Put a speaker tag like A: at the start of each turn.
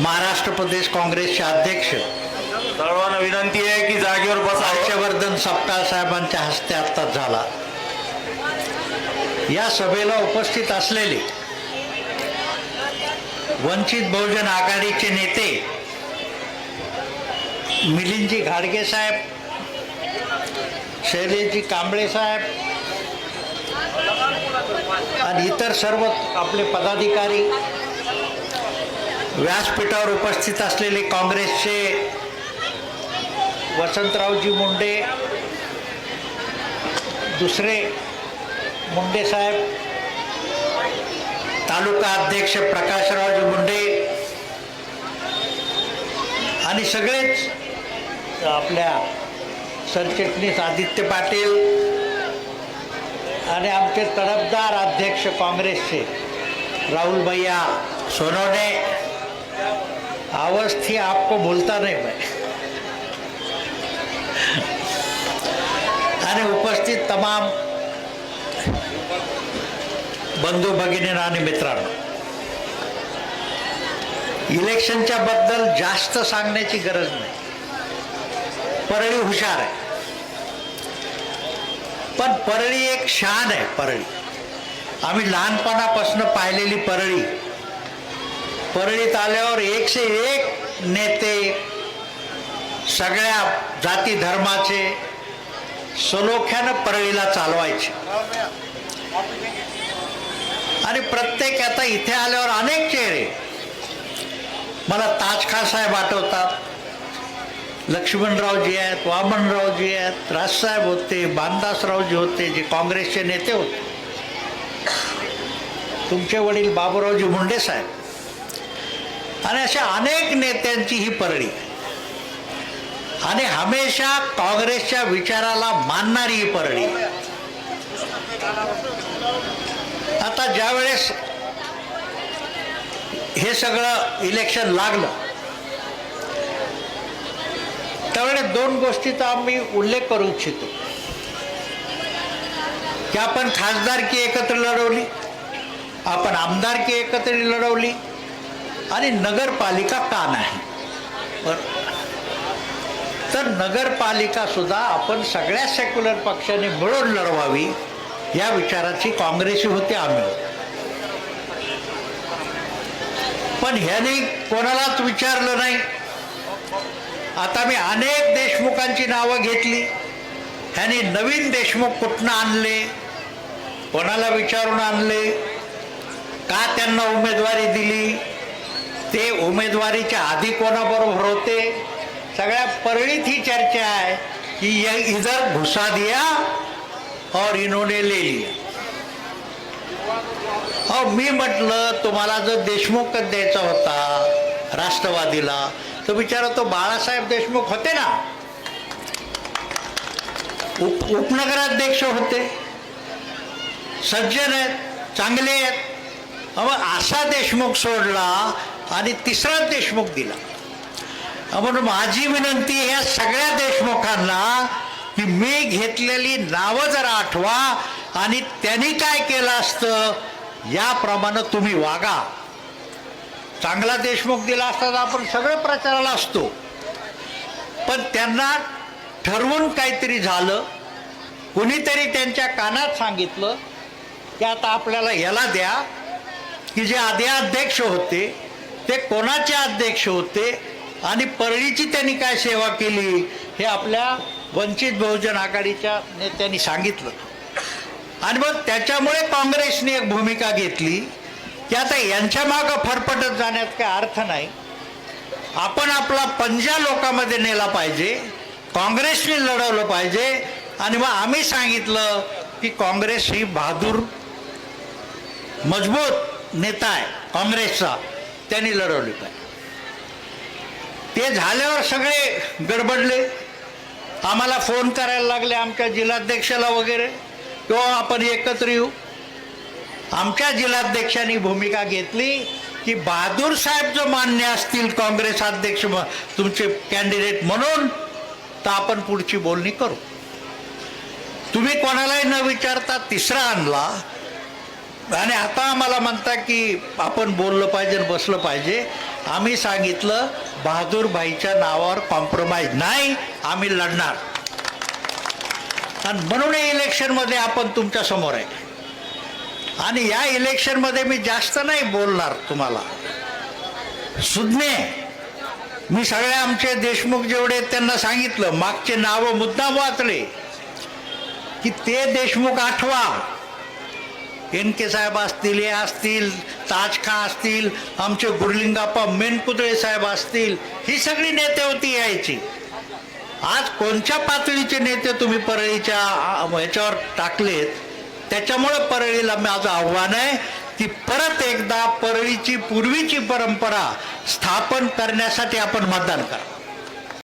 A: प्रदेश काँग्रेसचे अध्यक्ष.
B: सर्वांना विनंती आहे की जागेवर बसावं
A: हर्षवर्धन सपकाळ साहेबांच्या हस्ते आत्ताच झाला. या सभेला उपस्थित असलेले वंचित बहुजन आघाडीचे नेते मिलिंदजी घाडगे साहेब शैलेशजी कांबळे साहेब आणि इतर सर्व आपले पदाधिकारी व्यासपीठावर उपस्थित असलेले काँग्रेसचे वसंतरावजी मुंडे दुसरे मुंडे साहेब तालुका अध्यक्ष प्रकाशरावजी मुंडे आणि सगळेच आपल्या सरचिटणीस आदित्य पाटील आणि आमचे तडफदार अध्यक्ष काँग्रेसचे राहुल भैया सोनवणे. आवाज थी आपको बोलता नहीं मैं। आणि उपस्थित तमाम बंधू भगिनी आणि मित्रांनो इलेक्शनच्या बद्दल जास्त सांगण्याची गरज नाही. परळी हुशार आहे. पण परळी एक शान आहे परळी. आम्ही लहानपणापासून पाहिलेली परळी परळीत आल्यावर एकशे एक नेते सगळ्या जाती धर्माचे सलोख्यानं परळीला चालवायचे. आणि प्रत्येक आता इथे आल्यावर अनेक चेहरे. मला ताजखा साहेब आठवतात. लक्ष्मणरावजी आहेत वामनरावजी आहेत राजसाहेब होते बांदासरावजी होते जे काँग्रेसचे नेते होते. तुमचे वडील बाबूरावजी मुंडे साहेब. आणि अशा अनेक नेत्यांची ही परळी. आणि हमेशा काँग्रेसच्या विचाराला मानणारी ही परळी. आता ज्यावेळेस हे सगळं इलेक्शन लागलं त्यावेळेस दोन गोष्टीचा आम्ही उल्लेख करू इच्छितो. की आपण खासदारकी एकत्र लढवली आपण आमदारकी एकत्र लढवली आणि नगरपालिका का नाही? तर नगरपालिका सुद्धा आपण सगळ्या सेक्युलर पक्षाने मिळून लढवावी या विचाराची काँग्रेसी होते आम्ही. पण ह्याने कोणालाच विचारलं नाही. आता मी अनेक देशमुखांची नावं घेतली. ह्याने नवीन देशमुख कुठनं आणले? कोणाला विचारून आणले? का त्यांना उमेदवारी दिली? ते उमेदवारीच्या आधी कोणाबरोबर होते? सगळ्या परळीत ही चर्चा आहे की ये इधर घुसा दिया और इन्होंने ले लिया. और मी म्हटलं तुम्हाला जर देशमुखच द्यायचा होता राष्ट्रवादीला तर बिचारा तो बाळासाहेब देशमुख होते ना? उप उपनगराध्यक्ष होते. सज्जन आहेत चांगले आहेत. असा देशमुख सोडला आणि तिसरा देशमुख दिला. म्हणून माझी विनंती ह्या सगळ्या देशमुखांना की मी घेतलेली नावं जरा आठवा आणि त्यांनी काय केलं असतं याप्रमाणे तुम्ही वागा. चांगला देशमुख दिला असता तर आपण सगळं प्रचाराला असतो. पण त्यांना ठरवून काहीतरी झालं. कुणीतरी त्यांच्या कानात सांगितलं की आता आपल्याला याला द्या की जे आधी अध्यक्ष होते ते कोणाचे अध्यक्ष होते आणि परळीची त्यांनी काय सेवा केली हे आपल्या वंचित बहुजन आघाडीच्या नेत्यांनी सांगितलं. आणि मग त्याच्यामुळे काँग्रेसने एक भूमिका घेतली की आता यांच्या मागं फरफटत जाण्यात काय अर्थ नाही. आपण आपला पंजा लोकांमध्ये नेला पाहिजे काँग्रेसने लढवलं पाहिजे आणि मग आम्ही सांगितलं की काँग्रेस ही बहादूर मजबूत नेता आहे काँग्रेसचा. त्यांनी लढवली पाहिजे. ते झाल्यावर सगळे गडबडले. आम्हाला फोन करायला लागले आमच्या जिल्हाध्यक्षाला वगैरे किंवा आपण एकत्र येऊ. आमच्या जिल्हाध्यक्षांनी भूमिका घेतली की बहादूर साहेब जर मान्य असतील काँग्रेस अध्यक्ष तुमचे कॅन्डिडेट म्हणून तर आपण पुढची बोलणी करू. तुम्ही कोणालाही न विचारता तिसरा आणला आणि आता आम्हाला म्हणता की आपण बोललं पाहिजे आणि बसलं पाहिजे. आम्ही सांगितलं बहादूरभाईच्या नावावर कॉम्प्रोमाइज नाही आम्ही लढणार. आणि म्हणून या इलेक्शनमध्ये आपण तुमच्यासमोर आहे. आणि या इलेक्शनमध्ये मी जास्त नाही बोलणार तुम्हाला. सुज्ञे मी सगळे आमचे देशमुख जेवढे त्यांना सांगितलं मागचे नावं मुद्दाम वाचले की ते देशमुख आठवा. एन के साहेब असतील हे असतील ताजखा असतील आमचे गुरलिंगाप्पा मेनपुतळे साहेब असतील ही सगळी नेते होती यायची. आज कोणत्या पातळीचे नेते तुम्ही परळीच्या ह्याच्यावर टाकलेत त्याच्यामुळे परळीला माझं आव्हान आहे की परत एकदा परळीची पूर्वीची परंपरा स्थापन करण्यासाठी आपण मतदान करा.